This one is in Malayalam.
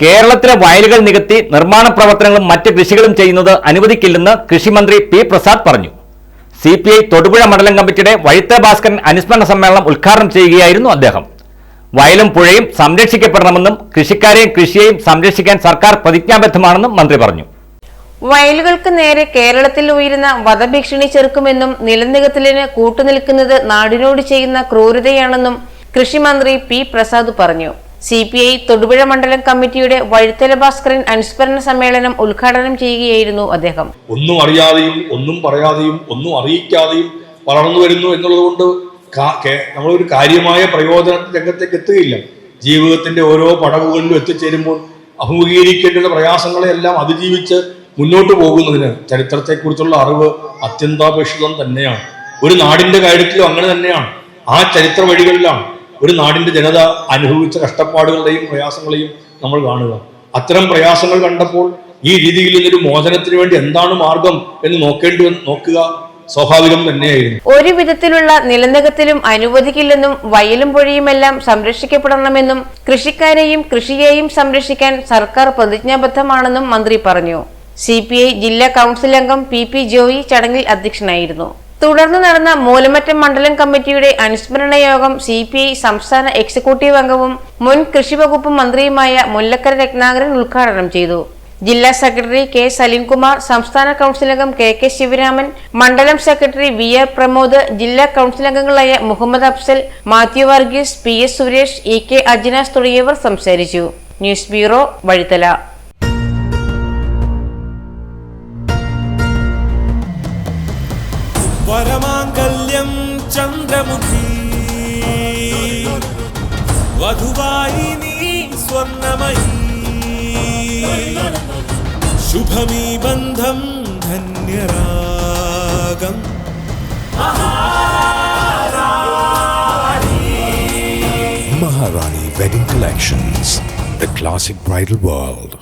കേരളത്തിലെ വയലുകൾ നികത്തി നിർമ്മാണ പ്രവർത്തനങ്ങളും മറ്റ് കൃഷികളും ചെയ്യുന്നത് അനുവദിക്കില്ലെന്ന് കൃഷിമന്ത്രി പി പ്രസാദ് പറഞ്ഞു. സി പി ഐ തൊടുപുഴ മണ്ഡലം കമ്മിറ്റിയുടെ വഴുത്ത ഭാസ്കരൻ അനുസ്മരണ സമ്മേളനം ഉദ്ഘാടനം ചെയ്യുകയായിരുന്നു അദ്ദേഹം. വയലും പുഴയും സംരക്ഷിക്കപ്പെടണമെന്നും കൃഷിക്കാരെയും കൃഷിയെയും സംരക്ഷിക്കാൻ സർക്കാർ പ്രതിജ്ഞാബദ്ധമാണെന്നും മന്ത്രി പറഞ്ഞു. വയലുകൾക്ക് നേരെ കേരളത്തിൽ ഉയരുന്ന വധഭീഷണി ചെറുക്കുമെന്നും നിലനികത്തലിന് കൂട്ടുനിൽക്കുന്നത് നാടിനോട് ചെയ്യുന്ന ക്രൂരതയാണെന്നും കൃഷിമന്ത്രി പി പ്രസാദ് പറഞ്ഞു. സി പി ഐ തൊടുപുഴ മണ്ഡലം കമ്മിറ്റിയുടെ വഴുത്തല ഭാസ്കരൻ അനുസ്മരണ സമ്മേളനം ഉദ്ഘാടനം ചെയ്യുകയായിരുന്നു അദ്ദേഹം. ഒന്നും അറിയാതെയും ഒന്നും പറയാതെയും ഒന്നും അറിയിക്കാതെയും വളർന്നു വരുന്നു എന്നുള്ളതുകൊണ്ട് നമ്മളൊരു കാര്യമായ പ്രയോജന രംഗത്തേക്ക് എത്തുകയില്ല. ജീവിതത്തിന്റെ ഓരോ പടവുകളിലും എത്തിച്ചേരുമ്പോൾ അഭിമുഖീകരിക്കേണ്ട പ്രയാസങ്ങളെല്ലാം അതിജീവിച്ച് മുന്നോട്ട് പോകുന്നതിന് ചരിത്രത്തെക്കുറിച്ചുള്ള അറിവ് അത്യന്താപേക്ഷിതം തന്നെയാണ്. ഒരു നാടിന്റെ കാര്യത്തിലും അങ്ങനെ തന്നെയാണ്. ആ ചരിത്ര വഴികളിലാണ് ഒരു നാടിന്റെ ജനത അനുഭവിച്ച കഷ്ടപ്പാടുകളുടെയും പ്രയാസങ്ങളെയും നമ്മൾ കാണുക. അത്തരം പ്രയാസങ്ങൾ കണ്ടപ്പോൾ ഈ രീതിയിൽ നിന്നൊരു മോചനത്തിന് വേണ്ടി എന്താണ് മാർഗം എന്ന് നോക്കേണ്ടി നോക്കുക സ്വാഭാവികം തന്നെയായിരുന്നു. ഒരു വിധത്തിലുള്ള നിലനികത്തിലും അനുവദിക്കില്ലെന്നും വയലും പുഴയുമെല്ലാം സംരക്ഷിക്കപ്പെടണമെന്നും കൃഷിക്കാരെയും കൃഷിയെയും സംരക്ഷിക്കാൻ സർക്കാർ പ്രതിജ്ഞാബദ്ധമാണെന്നും മന്ത്രി പറഞ്ഞു. സി ജില്ലാ കൗൺസിൽ അംഗം പി പി ജോയി ചടങ്ങിൽ അധ്യക്ഷനായിരുന്നു. തുടർന്ന് നടന്ന മൂലമറ്റം മണ്ഡലം കമ്മിറ്റിയുടെ അനുസ്മരണ യോഗം സി പി ഐ സംസ്ഥാന എക്സിക്യൂട്ടീവ് അംഗവും മുൻ കൃഷി വകുപ്പ് മന്ത്രിയുമായ മുല്ലക്കര രത്നാകരൻ ഉദ്ഘാടനം ചെയ്തു. ജില്ലാ സെക്രട്ടറി കെ സലീംകുമാർ സംസ്ഥാന കൗൺസിൽ അംഗം കെ കെ ശിവരാമൻ മണ്ഡലം സെക്രട്ടറി വി ആർ പ്രമോദ് ജില്ലാ കൗൺസിൽ അംഗങ്ങളായ Muhammad Afsal Mathew Varghese P S Suresh E K Ajinas തുടങ്ങിയവർ സംസാരിച്ചു. News bureau Vazhithala. వరమాంగల్యం చంద్రముఖి వధువాయిని స్వర్ణమయీ శుభమీ బంధం ధన్యరాగం Maharani wedding collections the classic bridal world